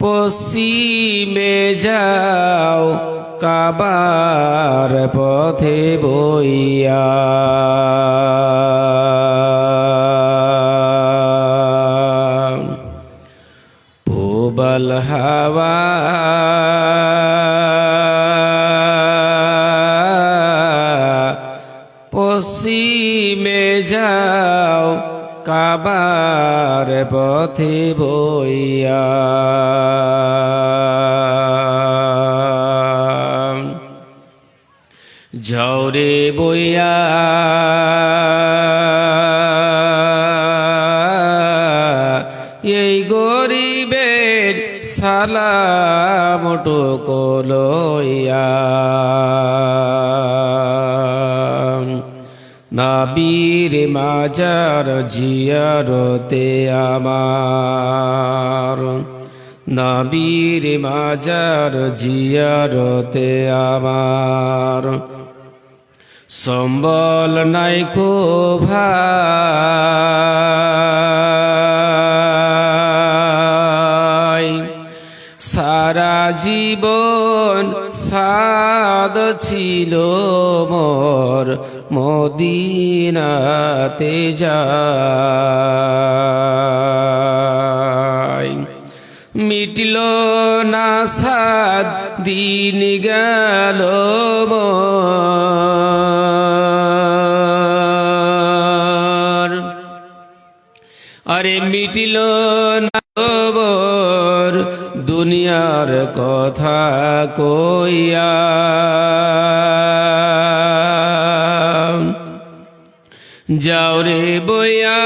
পশ্চিমে যাও কাবার পথে বইয়া পূবল হাওয়া পশ্চিমে যাও কাবার পথে বইয়া। ঝরে বইয়া। এই গরিবের সালামটো কলইয়া নাবির মাজার জিয়ারতে আমার। নাবির মাজার জিয়ারতে আমার। সম্বল নাই কো ভাই। সারা জীবন সাদ ছিল মোর মদিনাতে যাই মিটল না সাদ দিন গেল। আরে মিটিল না দুনিয়ার কথা কইয়া যাও রে বইয়া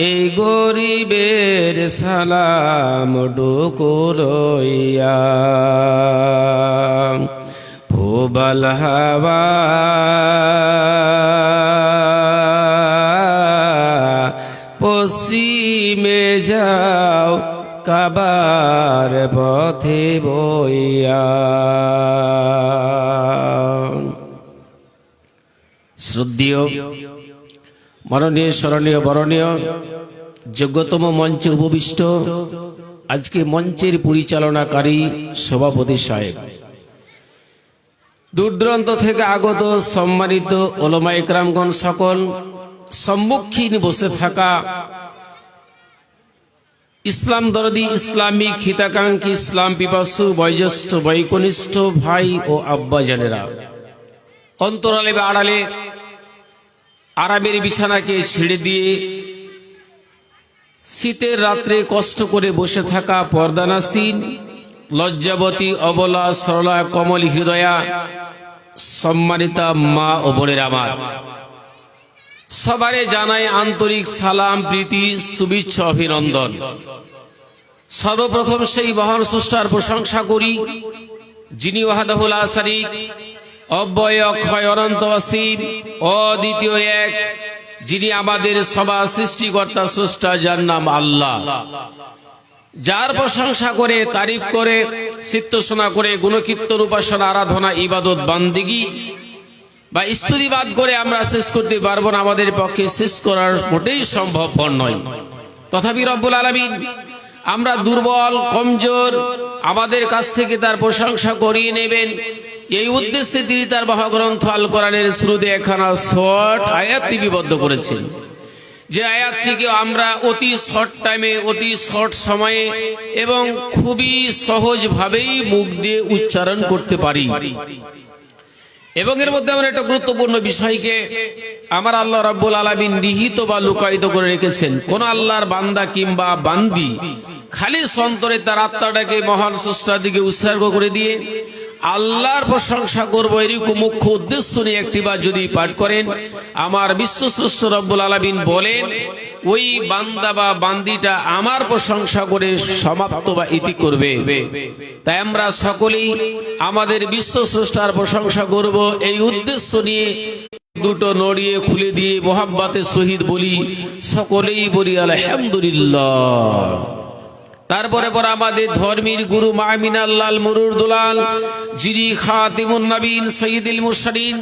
এই গরিবের সালাম ডুকুলইয়া ফুবল হাওয়া পশ্চিমে যাও কাবার পথে বইয়া। শ্রদ্ধীয়, মাননীয়, স্মরণীয়, বরণীয়, যোগ্যতম মঞ্চে উপবিষ্ট আজকে মঞ্চের পরিচালনাকারী সভাপতি সাহেব। দূর দূরান্ত থেকে আগত সম্মানিত ওলমা ইকরামগণ সকল সম্মুখীন বসে থাকা ইসলাম দরদি, ইসলামিক হিতাকাঙ্ক্ষী, ইসলাম পিপাসু, বয়োজ্যেষ্ঠ বৈকনিষ্ঠ ভাই ও আব্বাজানেরা। অন্তরালে বা আড়ালে আরামের বিছানাকে ছেড়ে দিয়ে শীতের রাত্রে কষ্ট করে বসে থাকা পর্দানাসীন, লজ্জাবতী, অবলা, সরলা, কমল হৃদয়া, সম্মানিতা মা ও বোনের আমার। সবারে জানাই আন্তরিক সালাম, প্রীতি, শুভেচ্ছা, অভিনন্দন। সর্বপ্রথম সেই মহান স্রষ্টার প্রশংসা করি, যিনি ওয়াহাদাহুল আসারিক অব্যয় অক্ষয় অনন্ত অসীম অদ্বিতীয় এক, যিনি আমাদের সবা সৃষ্টিকর্তা, স্রষ্টা, যার নাম আল্লাহ। যার প্রশংসা করে, তারিফ করে চিত্তসোনা করে, গুণকীর্তন, উপাসনা, আরাধনা, ইবাদত, বান্দিগি বা স্তুতিবাদ করে আমরা শেষ করতে পারব না, আমাদের পক্ষে শেষ করার মোটেই সম্ভবপর নয়। তথাপি রব্বুল আলমিন, আমরা দুর্বল, কমজোর, আমাদের কাছ থেকে তার প্রশংসা করিয়ে নেবেন। এই উদ্দেশ্যে তিনি তার মহাগ্রন্থ আল কোরআনের শুরুতে একখানা শর্ট আয়াত লিপিবদ্ধ করেছেন। যে আয়াতটিকে আমরা অতি শর্ট টাইমে, অতি শর্ট সময়ে এবং খুবই সহজভাবেই মুখ দিয়ে উচ্চারণ করতে পারি। এবং এর মধ্যে আমরা একটা গুরুত্বপূর্ণ বিষয়কে আমার আল্লাহ রাব্বুল আলামিন নিহিত বা লুকায়িত করে রেখেছেন। কোন আল্লাহর বান্দা কিংবা বান্দি খালি সন্তরে তার আত্মাটাকে মহান স্রষ্টার দিকে উৎসর্গ করে দিয়ে আল্লাহর প্রশংসা করব, এরকম মুখ্য উদ্দেশ্য নিয়ে একটি বার যদি পাঠ করেন, আমার বিশ্বশ্রেষ্ঠ রব্বুল আলামিন বলেন, ওই বান্দা বা বান্দিটা আমার প্রশংসা করে সমাপ্ত বা ইতি করবে। তাই আমরা সকলেই আমাদের বিশ্ব স্রষ্টার প্রশংসা করব, এই উদ্দেশ্য নিয়ে দুটো নড়িয়ে খুলে দিয়ে মোহাব্বাতের শহীদ বলি, সকলেই বলি, আলহামদুলিল্লাহ। তারপরে পর আমাদের ধর্মীর গুরু মামিনাল্লাল মুরুর দুলাল, যিনি খাতিমুন নবীন সঈদুল মুরসালিন,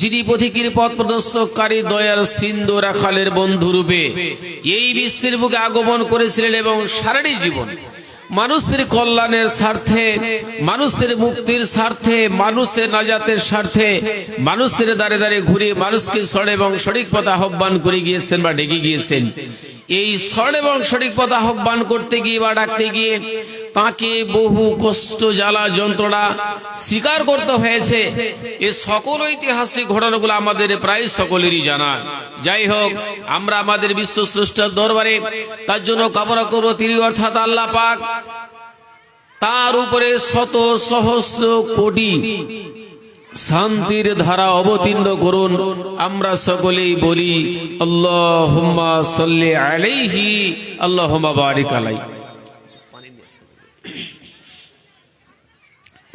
যিনি পথিকির পথ প্রদর্শককারী দয়ার সিন্ধু রাখালের বন্ধুরূপে এই বিশ্বের বুকে আগমন করেছিলেন এবং সারাটি জীবন মানুষের কল্যাণের স্বার্থে, মানুষের মুক্তির স্বার্থে, মানুষের নাজাতের স্বার্থে, মানুষের দাঁড়ে দাঁড়ে ঘুরে মানুষকে সড় এবং সঠিক পথ আহ্বান করে গিয়েছেন বা ডেকে গিয়েছেন। এই সড় এবং সঠিক পথ আহ্বান করতে গিয়ে বা ডাকতে গিয়ে তাকে বহু কষ্ট, জ্বালা, যন্ত্রণা স্বীকার করতে হয়েছে। এ সকল ঐতিহাসিক ঘটনাগুলো আমাদের প্রায় সকলেরই জানা। যাই হোক, আমরা আমাদের বিশ্ব স্রষ্টার দরবারে তার জন্য কামনা করব তিনি অর্থাৎ আল্লাহ পাক। তার উপরে শত সহস্র কোটি শান্তির ধারা অবতীর্ণ করুন। আমরা সকলেই বলি আল্লাহ আলাইহি আল্লাহ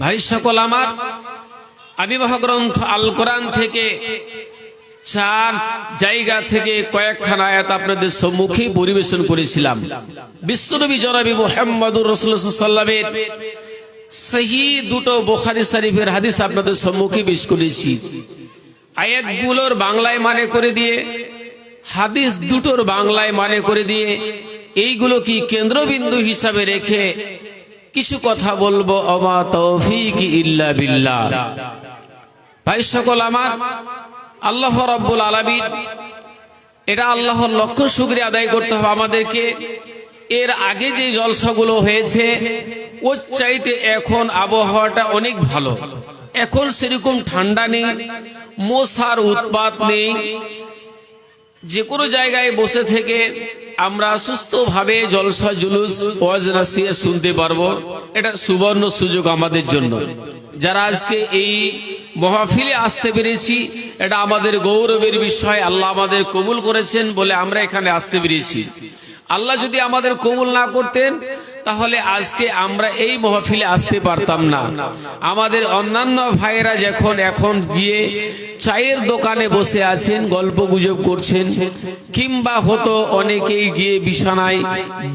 ভাই সকল আমার আমি গ্রন্থ আল কোরআন থেকে চার জায়গা থেকে কয়েকখানা আয়াত আপনাদের সম্মুখে পরিবেশন করেছিলাম। বিশ্বনবী জনাবি মোহাম্মদুর রসুল্লামের সেই দুটো বোখারি শরীফের হাদিস আপনাদের সম্মুখে পেশ করেছি। আয়াতগুলোর বাংলায় মানে করে দিয়ে, হাদিস দুটোর বাংলায় মানে করে দিয়ে, এইগুলো কি কেন্দ্রবিন্দু হিসাবে রেখে কিছু কথা বলব? অমা তৌফিক ইল্লা বিল্লাহ। ভাই সকল আমার, আল্লাহ রব্বুল আলামিন, এটা আল্লাহর লক্ষ্য শুক্রিয়া আদায় করতে হবে আমাদেরকে। এর আগে যে জলসাগুলো হয়েছে, ওর চাইতে এখন আবহাওয়াটা অনেক ভালো। এখন সেরকম ঠান্ডা নেই, মশার উৎপাত নেই। যে কোনো জায়গায় বসে থেকে আমরা সুস্থভাবে জলসা জুলুস, ওয়াজ নাসিয়া শুনতে পারব। এটা সুবর্ণ সুযোগ আমাদের জন্য। যারা আজকে এই মহাফিলে আসতে পেরেছি, এটা আমাদের গৌরবের বিষয়, আল্লাহ আমাদের কবুল করেছেন বলে আমরা এখানে আসতে পেরেছি। আল্লাহ যদি আমাদের কবুল না করতেন, তাহলে আজকে আমরা এই মহফিলে আসতে পারতাম না। আমাদের অন্যান্য ভাইয়েরা যখন এখন গিয়ে চায়ের দোকানে বসে আছেন, গল্প গুজব করছেন, কিংবা হতো অনেকেই গিয়ে বিছানায়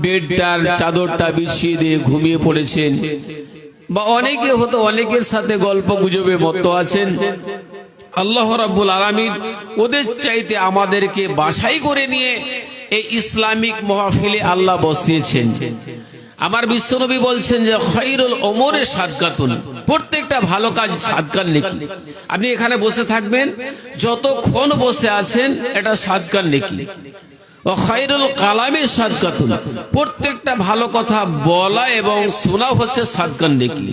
বেডটার চাদরটা বিছিয়ে দিয়ে ঘুমিয়ে পড়েছেন, বা অনেকে হতো অনেকের সাথে গল্প গুজবে মত আছেন। আল্লাহ রাব্বুল আলামিন ওদের চাইতে আমাদেরকে বাছাই করে নিয়ে এই ইসলামিক মহাফিলে আল্লাহ বসিয়েছেন। আমার বিশ্বনবী বলছেন যে খৈরুল ওমরে সাদকাতুন। প্রত্যেকটা ভালো কাজ সাদকার নেকি। আপনি এখানে বসে থাকবেন, যতক্ষণ বসে আছেন, এটা সাদকার নেকি। ও খৈরুল কালামে প্রত্যেকটা ভালো কথা বলা এবং শোনা হচ্ছে সাদকার নেকি।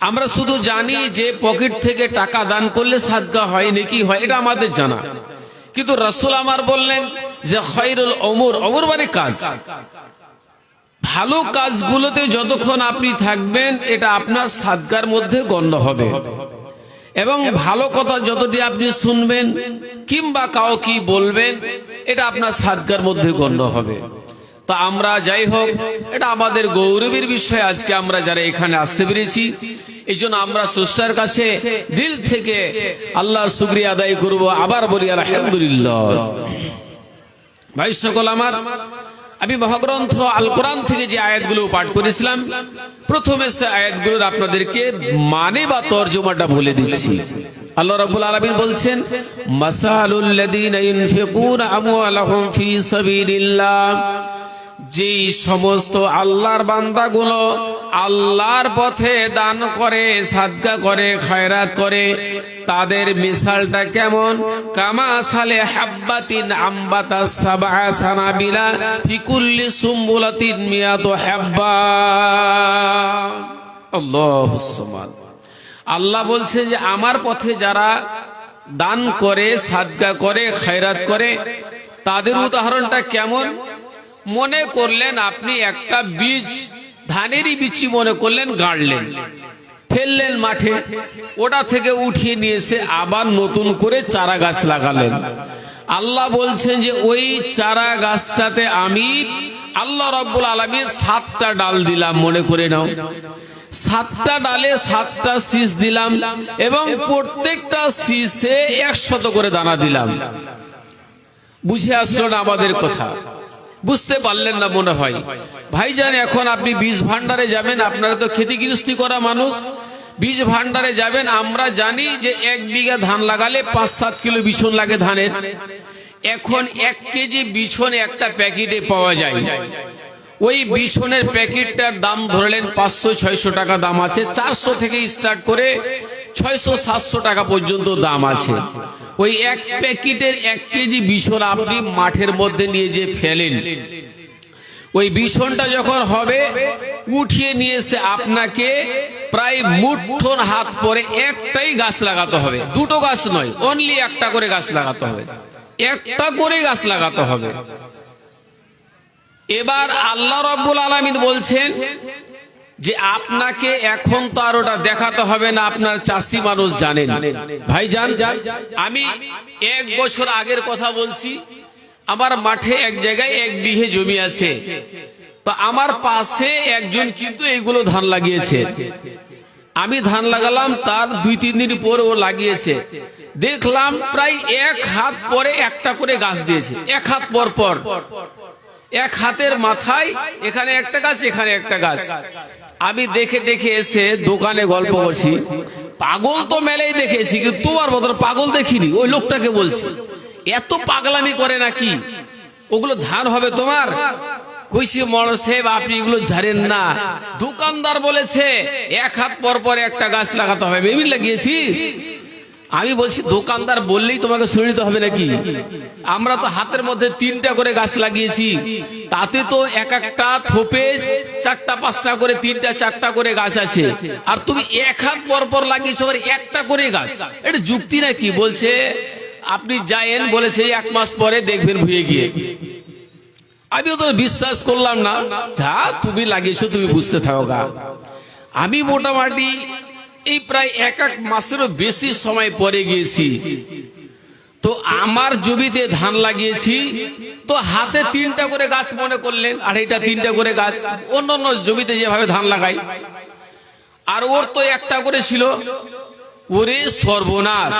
আমরা শুধু জানি যে পকেট থেকে টাকা দান করলে সাদকা হয় নাকি, হয়, এটা আমাদের জানা। কিন্তু রসুল আমার বললেন যে খৈরুল অমর অমর মানে কাজ। ভালো কাজগুলোতে যতক্ষণ আপনি থাকবেন, এটা আপনার সাদগার মধ্যে গণ্য হবে। এবং ভালো কথা যতটি আপনি শুনবেন কিংবা কাউ কি বলবেন, এটা আপনার সাদগার মধ্যে গণ্য হবে। তা আমরা যাই হোক, এটা আমাদের গৌরবের বিষয়। আজকে আমরা যারা এখানে আসতে পেরেছি, এই জন্য আমরা স্রষ্টার কাছে দিল থেকে আল্লাহর শুক্রিয়া আদায় করব। আবার বলি, আলহামদুলিল্লাহ। ভাই সকল আমার, আমি মহাগ্রন্থ আল কোরআন থেকে যে আয়াতগুলো পাঠ করেছিলাম, প্রথমে সে আয়াতগুলোর আপনাদেরকে মানে বা তর্জমাটা বলে দিচ্ছি। আল্লাহ রাব্বুল আলামিন বলছেন, মাসালুল লাযিনা আমওয়ালাহুম ফি সাবিলিল্লাহ। যেই সমস্ত আল্লাহর বান্দাগুলো আল্লাহর পথে দান করে সাদকা করে, খায়রাত করে, তাদের মিসালটা কেমন? কামা সালে হাব্বাতিন আম্বাতা সাবা সানাবিলা ফিকুল্লি সুম্বুলাতিন মিয়াত হাব্বা। আল্লাহুস সামাদ। আল্লাহ বলছে যে, আমার পথে যারা দান করে সাদকা করে, খায়রাত করে, তাদের উদাহরণটা কেমন? মনে করলেন আপনি একটা বীজ, ধানেরই বিচি মনে করলেন গাড়লেন। ফেললেন মাঠে, ওটা থেকে উঠিয়ে নিয়ে এসে আবার নতুন করে চারা গাছ লাগালেন। আল্লাহ বলছেন যে, ওই চারা গাছটাতে আমি আল্লাহ রব্বুল আলমীর সাতটা ডাল দিলাম, মনে করে নাও। সাতটা ডালে সাতটা শীষ দিলাম এবং প্রত্যেকটা শীষে একশত করে দানা দিলাম। বুঝে আসলো না আমাদের কথা? বুঝতে পারলেন না মনে হয়। ভাইজান, এখন আপনি বীজ ভান্ডারে যাবেন, আপনারা তো খেতি গৃহস্থী করা মানুষ। বীজ ভান্ডারে যাবেন, আমরা জানি যে এক বিঘা ধান লাগালে পাঁচ সাত কিলো বিছন লাগে ধানের। এখন এক কেজি বিছন একটা প্যাকেটে পাওয়া যায়। ওই বিছনের প্যাকেটটার দাম ধরলেন পাঁচশো, ছয়শো টাকা দাম আছে। চারশো থেকে স্টার্ট করে ছয়শো সাতশো টাকা পর্যন্ত দাম আছে। ওই এক প্যাকেটের এক কেজি বিছন আপনি মাঠের মধ্যে নিয়ে যে ফেলেন। ওই বিছনটা যখন হবে, উঠিয়ে নিয়ে এসে আপনাকে প্রায় মুঠোন হাত পরে একটাই গাছ লাগাতে হবে। দুটো গাছ নয় অনলি একটা করে গাছ লাগাতে হবে। একটা করে গাছ লাগাতে হবে। এবার আল্লাহ রব্বুল আলমিন বলছেন যে আপনাকে এখন তো আর ওটা দেখাতে হবে না, আপনার চাষি মানুষ জানেন। ভাই জান আমি এক বছর আগের কথা বলছি, আমার মাঠে এক জায়গায় এক বিঘে জমি আছে। তো আমার পাশে একজন কিন্তু এইগুলো ধান লাগিয়েছে। আমি ধান লাগালাম, তার দুই, তিন দিন পর ও লাগিয়েছে। দেখলাম প্রায় এক হাত পরে একটা করে গাছ দিয়েছে, এক হাত পর পর। এক হাতের মাথায় এখানে একটা গাছ, এখানে একটা গাছ। আমি দেখে দেখে এসে দোকানে গল্প করছি। পাগল তো মেলেই দেখেছি, কিন্তু তোমার বদল পাগল দেখিনি, ওই লোকটাকে বলছি। এত পাগলামি করে নাকি? ওগুলো ধান হবে তোমার? কইছি মর সাহেব আপনি এগুলো ঝাড়েন না। দোকানদার বলেছে, এক হাত পর পর একটা গাছ লাগাতে হবে। আমি লাগিয়েছি। আমি বলছি, দোকানদার বললেই তোমাকে শুনে নিতে হবে নাকি? আমরা তো হাতের মধ্যে তিনটা করে গাছ লাগিয়েছি, তাতে তো এক একটা থোপে চারটা, পাঁচটা করে, তিনটা, চারটা করে গাছ আছে। আর তুমি এক হাত পর পর লাগিয়েছো একটা করে গাছ। এটা যুক্তি নাকি? বলছে, আপনি যায়েন বলেছে, এক মাস পরে দেখবেন ভুয়ে গিয়ে। আমি তো বিশ্বাস করলাম না। যা তুমি লাগিয়েছো, তুমি বুঝতে থাকো গা। আমি মোটামুটি এই প্রায় এক এক মাসেরও বেশি সময় পরে গিয়েছি। তো আমার জমিতে ধান লাগিয়েছি, তো হাতে তিনটা করে গাছ মনে করলেন, আর এটা তিনটা করে গাছ, অন্য অন্য জমিতে যেভাবে ধান লাগাই। আর ওর তো একটা করে ছিল, ওরে সর্বনাশ।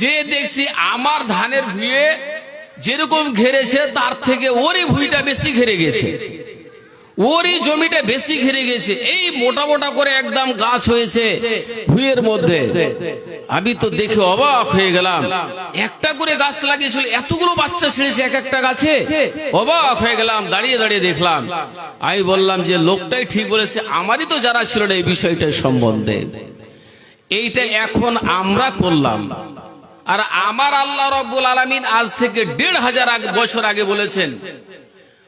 যে দেখছি আমার ধানের ভুঁয়ে যেরকম ঘেরেছে, তার থেকে ওরই ভুঁইটা বেশি ঘেরে গেছে। ওরই জমিটা বেশি ঘিরে গেছে। এই মোটা মোটা করে একদম গাছ হয়েছে ভুঁয়ের মধ্যে। আমি তো দেখে অবাক হয়ে গেলাম। একটা করে গাছ লাগিয়েছিল, এতগুলো বাচ্চা ছেড়েছে এক একটা গাছে। অবাক হয়ে গেলাম, দাঁড়িয়ে দাঁড়িয়ে দেখলাম। আমি বললাম যে, লোকটাই ঠিক বলেছে, আমারই তো যারা ছিল না এই বিষয়টার সম্বন্ধে। এইটা এখন আমরা করলাম। আর আমার আল্লাহ রব্বুল আলমিন আজ থেকে দেড় হাজার বছর আগে বলেছেন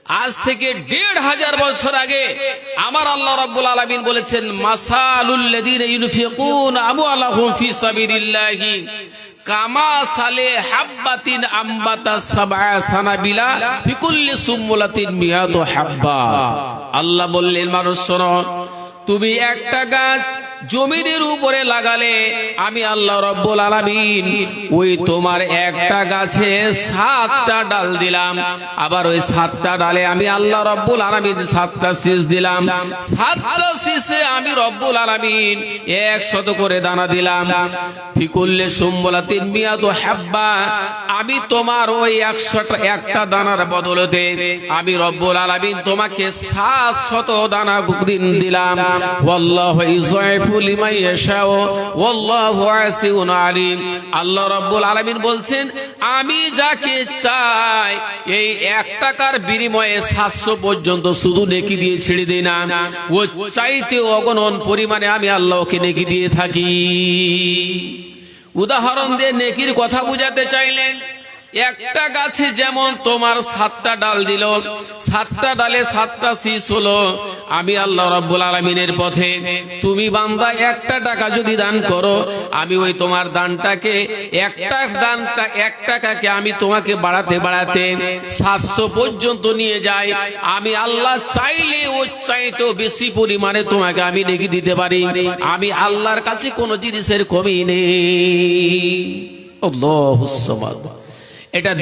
আজ থেকে দেড় হাজার বছর আগে আমার আল্লাহ রাব্বুল আলামিন বলেছেন মাসালুল্লাযীনা ইউনফিকুন আমওয়ালাহুম ফি সাবিলিল্লাহি কামা সালে হাব্বাতিন আম্বাতা সাবআ সানাবিলা বিকুল্লি সুমুলাতিন মিয়াতু হাব্বা। আল্লাহ বললেন, মানুষ শোনো তুমি একটা গাছ জমিনের উপরে লাগালে আমি আল্লাহ রব্বুল আলামিন ওই তোমার একটা গাছে সাতটা ডাল দিলাম। আবার ওই সাতটা ডালে আমি আল্লাহ রব্বুল আলামিন সাতটা শীষ দিলাম। সাতটা শীষে আমি রব্বুল আলামিন একশত করে দানা দিলাম। ফিকুল্লে সুম্বলা তিন মিয়াদ হাব্বা, আমি তোমার ওই একশোটা একটা দানার বদলতে আমি রব্বুল আলামিন তোমাকে সাত শত দানা দিন দিলাম। ওয়াল্লাহু ইউযাইফু লিমান ইয়াশাউ, ওয়াল্লাহু ওয়াসিউন আলিম। আল্লাহ রাব্বুল আলামিন বলছেন, আমি যাকে চাই, এই এক টাকার বিনিময়ে সাতশো পর্যন্ত শুধু নেকি দিয়ে ছেড়ে দিই না। ও চাইতে অগণন পরিমাণে আমি আল্লাহকে নেকি দিয়ে থাকি। উদাহরণ দিয়ে নেকির কথা বুঝাতে চাইলেন একটা গাছে যেমন তোমার সাতটা ডাল দিল, সাতটা ডালে সাতটা শীষ হলো। আমি আল্লাহ রব্বুল আলমিনের পথে, তুমি বান্দা একটা টাকা যদি দান করো, আমি ওই তোমার দানটাকে, একটা দানটা, এক টাকাকে আমি তোমাকে বাড়াতে বাড়াতে সাতশো পর্যন্ত নিয়ে যাই। আমি আল্লাহ চাইলে ও চাইতেও বেশি পরিমাণে তোমাকে আমি নেকি দিতে পারি। আমি আল্লাহর কাছে কোনো জিনিসের কমি নেই। আল্লাহুস সামাদ। এটা